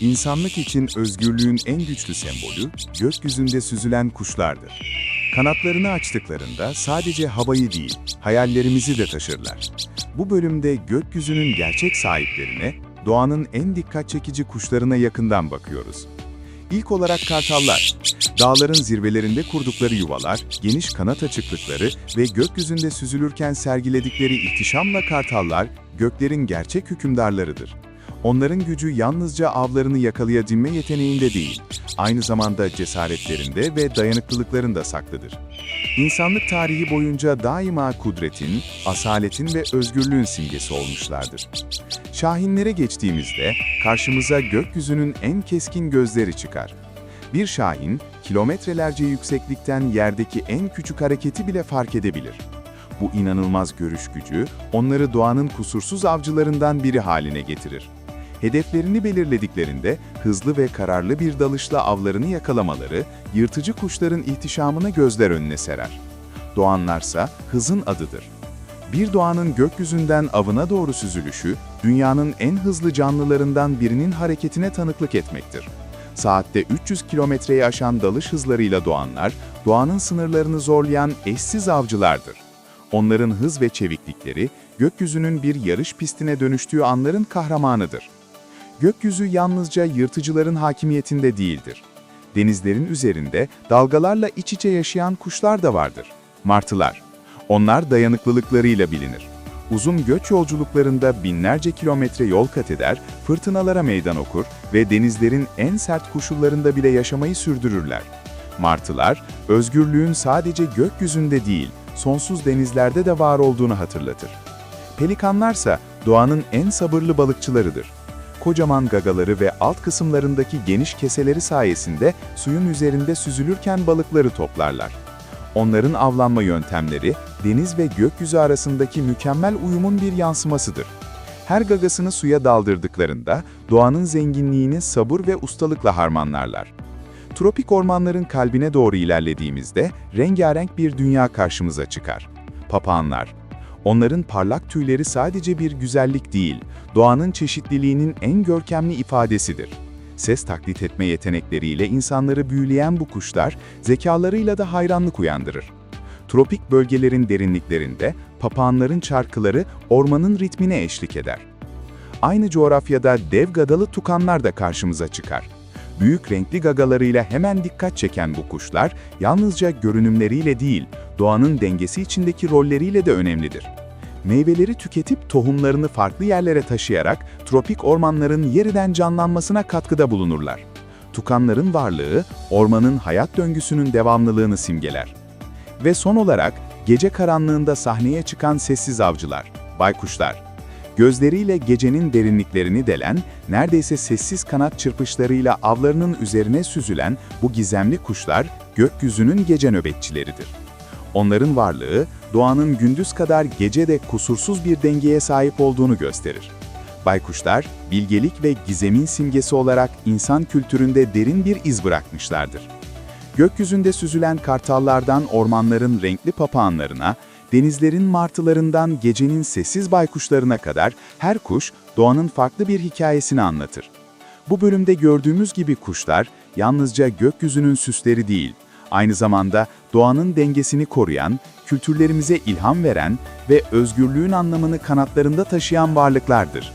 İnsanlık için özgürlüğün en güçlü sembolü, gökyüzünde süzülen kuşlardır. Kanatlarını açtıklarında sadece havayı değil, hayallerimizi de taşırlar. Bu bölümde gökyüzünün gerçek sahiplerine, doğanın en dikkat çekici kuşlarına yakından bakıyoruz. İlk olarak kartallar. Dağların zirvelerinde kurdukları yuvalar, geniş kanat açıklıkları ve gökyüzünde süzülürken sergiledikleri ihtişamla kartallar, göklerin gerçek hükümdarlarıdır. Onların gücü yalnızca avlarını yakalayabilme yeteneğinde değil, aynı zamanda cesaretlerinde ve dayanıklılıklarında saklıdır. İnsanlık tarihi boyunca daima kudretin, asaletin ve özgürlüğün simgesi olmuşlardır. Şahinlere geçtiğimizde karşımıza gökyüzünün en keskin gözleri çıkar. Bir şahin, kilometrelerce yükseklikten yerdeki en küçük hareketi bile fark edebilir. Bu inanılmaz görüş gücü, onları doğanın kusursuz avcılarından biri haline getirir. Hedeflerini belirlediklerinde hızlı ve kararlı bir dalışla avlarını yakalamaları, yırtıcı kuşların ihtişamını gözler önüne serer. Doğanlarsa hızın adıdır. Bir doğanın gökyüzünden avına doğru süzülüşü, dünyanın en hızlı canlılarından birinin hareketine tanıklık etmektir. Saatte 300 kilometreyi aşan dalış hızlarıyla doğanlar, doğanın sınırlarını zorlayan eşsiz avcılardır. Onların hız ve çeviklikleri, gökyüzünün bir yarış pistine dönüştüğü anların kahramanıdır. Gökyüzü yalnızca yırtıcıların hakimiyetinde değildir. Denizlerin üzerinde dalgalarla iç içe yaşayan kuşlar da vardır. Martılar. Onlar dayanıklılıklarıyla bilinir. Uzun göç yolculuklarında binlerce kilometre yol kat eder, fırtınalara meydan okur ve denizlerin en sert koşullarında bile yaşamayı sürdürürler. Martılar, özgürlüğün sadece gökyüzünde değil, sonsuz denizlerde de var olduğunu hatırlatır. Pelikanlarsa doğanın en sabırlı balıkçılarıdır. Kocaman gagaları ve alt kısımlarındaki geniş keseleri sayesinde suyun üzerinde süzülürken balıkları toplarlar. Onların avlanma yöntemleri, deniz ve gökyüzü arasındaki mükemmel uyumun bir yansımasıdır. Her gagasını suya daldırdıklarında doğanın zenginliğini sabır ve ustalıkla harmanlarlar. Tropik ormanların kalbine doğru ilerlediğimizde rengarenk bir dünya karşımıza çıkar. Papağanlar. Onların parlak tüyleri sadece bir güzellik değil, doğanın çeşitliliğinin en görkemli ifadesidir. Ses taklit etme yetenekleriyle insanları büyüleyen bu kuşlar, zekalarıyla da hayranlık uyandırır. Tropik bölgelerin derinliklerinde papağanların çarkıları ormanın ritmine eşlik eder. Aynı coğrafyada dev gadalı tukanlar da karşımıza çıkar. Büyük renkli gagalarıyla hemen dikkat çeken bu kuşlar, yalnızca görünümleriyle değil, doğanın dengesi içindeki rolleriyle de önemlidir. Meyveleri tüketip tohumlarını farklı yerlere taşıyarak tropik ormanların yeniden canlanmasına katkıda bulunurlar. Tukanların varlığı, ormanın hayat döngüsünün devamlılığını simgeler. Ve son olarak, gece karanlığında sahneye çıkan sessiz avcılar, baykuşlar. Gözleriyle gecenin derinliklerini delen, neredeyse sessiz kanat çırpışlarıyla avlarının üzerine süzülen bu gizemli kuşlar, gökyüzünün gece nöbetçileridir. Onların varlığı, doğanın gündüz kadar gece de kusursuz bir dengeye sahip olduğunu gösterir. Baykuşlar, bilgelik ve gizemin simgesi olarak insan kültüründe derin bir iz bırakmışlardır. Gökyüzünde süzülen kartallardan ormanların renkli papağanlarına, denizlerin martılarından gecenin sessiz baykuşlarına kadar her kuş doğanın farklı bir hikayesini anlatır. Bu bölümde gördüğümüz gibi kuşlar yalnızca gökyüzünün süsleri değil, aynı zamanda doğanın dengesini koruyan, kültürlerimize ilham veren ve özgürlüğün anlamını kanatlarında taşıyan varlıklardır.